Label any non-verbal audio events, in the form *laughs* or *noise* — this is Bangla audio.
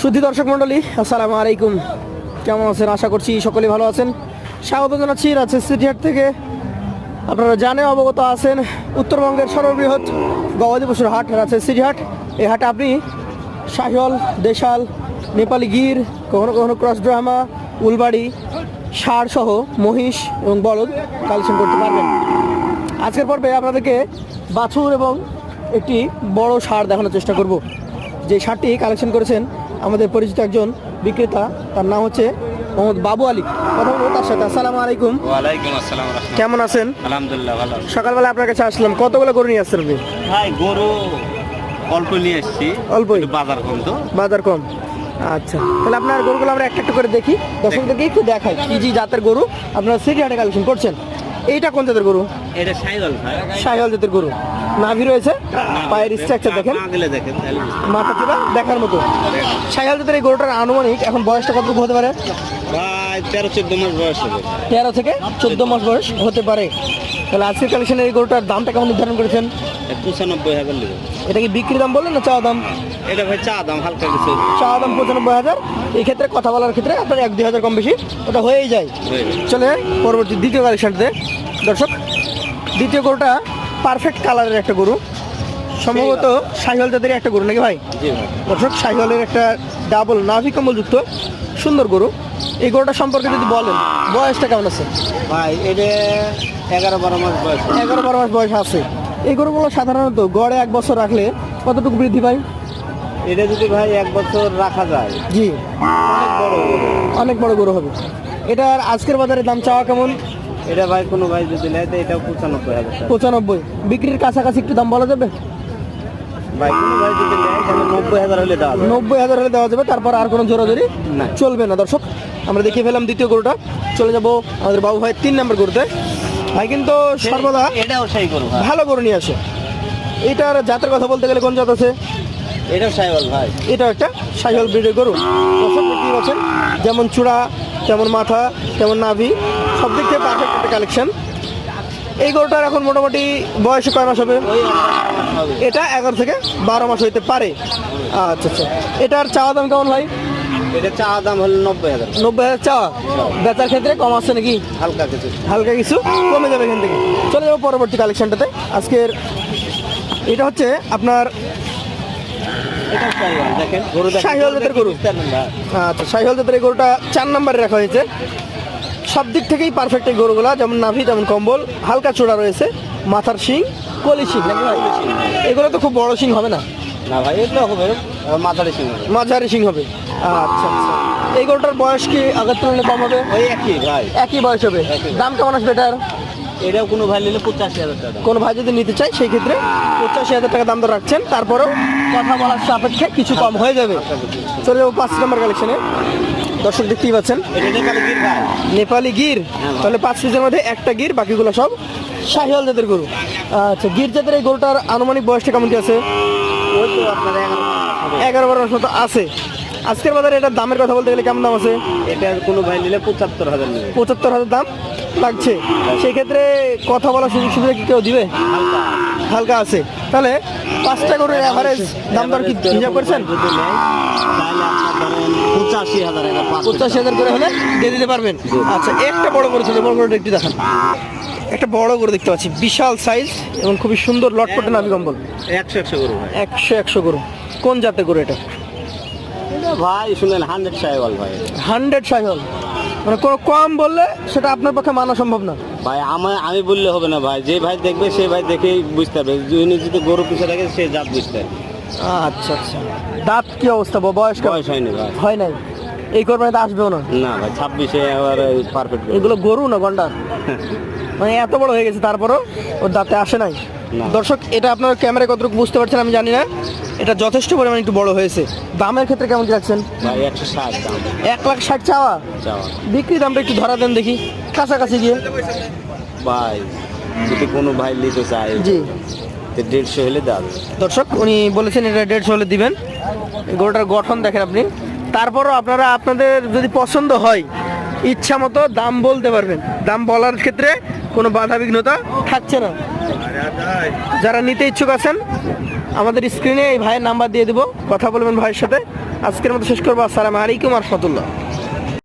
শুদ্ধি দর্শক মণ্ডলী, আসসালামু আলাইকুম। কেমন আছেন? আশা করছি সকলেই ভালো আছেন। স্বাগত জানাচ্ছি রাজশাহী সিটিহাট থেকে। আপনারা জানে অবগত আছেন, উত্তরবঙ্গের সর্ববৃহৎ গবাদি পশুর হাট রাজশাহী সিটিহাট এই হাটে আপনি শাহিওয়াল, দেশাল, নেপালি গির, কখনো কখনো ক্রস ড্রামা উলবাড়ি, ষাঁড় সহ মহিষ এবং বলদ কালেকশন করতে পারবেন। আজকের পর্বে আপনাদেরকে বাছুর এবং একটি বড় ষাঁড় দেখানোর চেষ্টা করব। যে ষাঁড়টি কালেকশন করেছেন আমাদের পরিচিত একজন বিক্রেতা তার নাম হচ্ছে মোহাম্মদ বাবু আলী। কথা বলব তার সাথে। আসসালামু আলাইকুম। ওয়ালাইকুম আসসালাম কেমন আছেন? আলহামদুলিল্লাহ ভালো সকালবেলা আপনার কাছে আসলাম। কতগুলো গরু নিয়ে আসছেন আপনি? ভাই গরু অল্প নিয়ে এসেছি। অল্পই? বাজার কম তো। বাজার কম। আচ্ছা। তাহলে আপনার গরুগুলো আমরা একটা একটা করে দেখি। দর্শকদেরকে একটু দেখাই। কি জি জাতের গরু আপনারা সিটি হাটে কালেকশন করছেন? এইটা কোন জাতের গরু? এটা সাইকেল ভাই। সাহিওয়াল জাতের গরু। নাভি রয়েছে পায়ের স্ট্রাকচার দেখেন। মাথা চূড়া দেখার মতো। সাহিওয়াল জাতের এই গরুটার আনুমানিক এখন বয়সটা কতটুকু হতে পারে? ভাই তেরো চোদ্দ মাস বয়স হবে। তেরো থেকে চোদ্দ মাস বয়স হতে পারে। তাহলে আজকের কালেকশনের এই গরুটার দামটা কেমন নির্ধারণ করেছেন? পঁচানব্বই হাজার এটা কি বিক্রি দাম বললেন না চাওয়া দাম? এটা ভাই চা দাম হালকা কিছু। চাওয়া দাম পঁচানব্বই হাজার। এই ক্ষেত্রে কথা বলার ক্ষেত্রে আপনার এক দুই হাজার কম বেশি ওটা হয়েই যায়। হয়ে। চলে পরবর্তী দ্বিতীয় কালেকশনতে দর্শক দ্বিতীয় গরুটা পারফেক্ট কালারের একটা গরু। সম্ভবত সাহিওয়াল জাতের একটা গরু নাকি ভাই? দর্শক শাহিওয়ালের একটা ডাবল নাভি কম্বলযুক্ত সুন্দর গরু। এই গরুটা সম্পর্কে যদি বলেন বয়সটা কেমন আছে? ভাই এটা এগারো বারো মাস বয়স। এগারো বারো মাস বয়স আছে। এই গরুগুলো সাধারণত গড়ে এক বছর রাখলে কতটুকু বৃদ্ধি পায়? এটা যদি ভাই এক বছর রাখা যায় জি। অনেক বড় অনেক বড় গরু হবে। এটার আজকের বাজারে দাম চাওয়া কেমন? এটা ভাই কোনো ভাই যদি নেয় তো এটাও পঁচানব্বই হাজার পঁচানব্বই। বিক্রির কাছাকাছি একটু দাম বলা যাবে? ভাই কোনো ভাই যদি নেয় তাহলে নব্বই হাজার হলে দেওয়া যাবে। নব্বই হাজার হলে দেওয়া যাবে তারপর আর কোনো জোরাজোরি না। চলবে না দর্শক। আমরা দেখিয়ে ফেলাম দ্বিতীয় গরুটা। চলে যাব আমাদের বাবু ভাই তিন নম্বর গরুতে। ভাই কিন্তু সর্বদা এটাও সেই গরু ভালো গরু নিয়ে আসে। এইটার জাতের কথা বলতে গেলে কোন জাত আছে? এটাও সাইবল ভাই। এটা একটা সাইহল ব্রিডের গরু। দর্শক দেখতেই পাচ্ছেন যেমন চূড়া তেমন মাথা তেমন নাভি সব দিক থেকে পারফেক্ট কালেকশন এই গরুটার এখন মোটামুটি বয়সে কয় মাস হবে? এটা এগারো থেকে বারো মাস হইতে পারে। আচ্ছা আচ্ছা। এটার চাওয়া দাম কেমন ভাই? এটা দাম হলো নব্বই হাজার। নব্বই হাজার চাওয়া? বেচার ক্ষেত্রে কম আছে নাকি? হালকা কিছু। হালকা কিছু? কমে যাবে এখান থেকে। চলে যাব পরবর্তী কালেকশনটাতে আজকের এটা হচ্ছে আপনার দেখেন গরু শাহিওয়াল জাতের। আচ্ছা জাতের এই গরুটা চার নম্বরে রাখা হয়েছে। সব দিক থেকেই পারফেক্ট এই গরুগুলা যেমন নাভি তেমন কম্বল হালকা চূড়া রয়েছে মাথার শিং কলি শিং ভাই? এগুলো তো খুব বড় শিং হবে না? না ভাই এগুলো হবে মাথারে সিং হবে। মাঝারি শিং হবে। আচ্ছা আচ্ছা। এই গরুটার বয়স কি আগের তুলনায় কম হবে? ওই একই ভাই। একই বয়স হবে। দাম কেমন আসবে এটার? এটাও কোনো ভাই নিলে পঁচাশি হাজার টাকা কোনো ভাই যদি নিতে চায় সেই ক্ষেত্রে পঁচাশি হাজার টাকা দাম তো রাখছেন। তারপরেও কথা বলার সাপেক্ষে কিছু কম হয়ে যাবে। চলে যাব পাঁচ নম্বর কালেকশনে দর্শক দেখতেই পাচ্ছেন। নেপালি গির হ্যাঁ। তাহলে পাঁচ পিসের মধ্যে একটা গির বাকিগুলো সব শাহিওয়াল জাতের গরু। আচ্ছা গির জাতের এই গরুটার আনুমানিক বয়সটা কেমন কি আছে? এগারো বারো মাস মতো আছে। আজকের বাজারে এটার দামের কথা বলতে গেলে কেমন দাম আছে? এটা কোনো ভাই নিলে পঁচাত্তর হাজার পঁচাত্তর হাজার দাম লাগছে। সেক্ষেত্রে কথা বলার সুযোগ সুবিধা কি কেউ দিবে? হালকা। হালকা আছে। তাহলে পাঁচটা গরুর অ্যাভারেজ দাম দর কি হিসাব করেছেন? পঁচাশি হাজার টাকা পাঁচ পঞ্চাশ হাজার করে হলে দিয়ে দিতে পারবেন। আচ্ছা একটা বড় গরু ছিল বড় গরুটা একটু দেখান। একটা বড় গরু দেখতে পাচ্ছি বিশাল সাইজ এবং খুবই সুন্দর লটপটে নাভি কম্বল। একশো একশো গরু একশো একশো গরু। কোন জাতের গরু এটা? ভাই শুনেন হান্ড্রেড সাইবল ভাই। হান্ড্রেড সাইহল মানে কোনো কম বললে সেটা আপনার পক্ষে মানা সম্ভব না। ভাই আমার আমি বললে হবে না ভাই। যে ভাই দেখবে সে ভাই দেখেই বুঝতে পারবে। যিনি যদি গরু পিছিয়ে থাকে সে জাত বুঝতে পারবে। আচ্ছা আচ্ছা। দাঁত কি অবস্থা? বয়স? বয়স হয়নি ভাই। হয় নাই? এই কোরবানিতে আসবেও না? না ভাই ছাব্বিশে আবার পারফেক্ট এগুলো গরু না গন্ডার? *laughs* মানে এত বড় হয়ে গেছে তারপরও ওর দাঁতে আসে নাই? দর্শক এটা আপনার ক্যামেরায় কতটুকু বুঝতে পারছেন আমি জানি না। এটা যথেষ্ট পরিমাণে একটু বড় হয়েছে। দামের ক্ষেত্রে কেমন কি রাখছেন এক লাখ ষাট চাওয়া? চাওয়া। বিক্রি দামটা একটু ধরা দেন দেখি। কাছাকাছি গিয়ে। ভাই যদি কোনো ভাই নিতে চায় জি। দেড়শো হলে দাও দর্শক, উনি বলেছেন এটা দেড়শো হলে দিবেন। গরুটার গঠন দেখেন আপনি। তারপরও আপনারা আপনাদের যদি পছন্দ হয়, ইচ্ছা মতো দাম বলতে পারবেন। দাম বলার ক্ষেত্রে কোনো বাধা বিঘ্নতা থাকছে না। যারা নিতে ইচ্ছুক আছেন, আমাদের স্ক্রিনে এই ভাইয়ের নাম্বার দিয়ে দিব। কথা বলবেন ভাইয়ের সাথে। আজকের মতো শেষ করব। আসসালামু আলাইকুম রহমতুল্লাহ।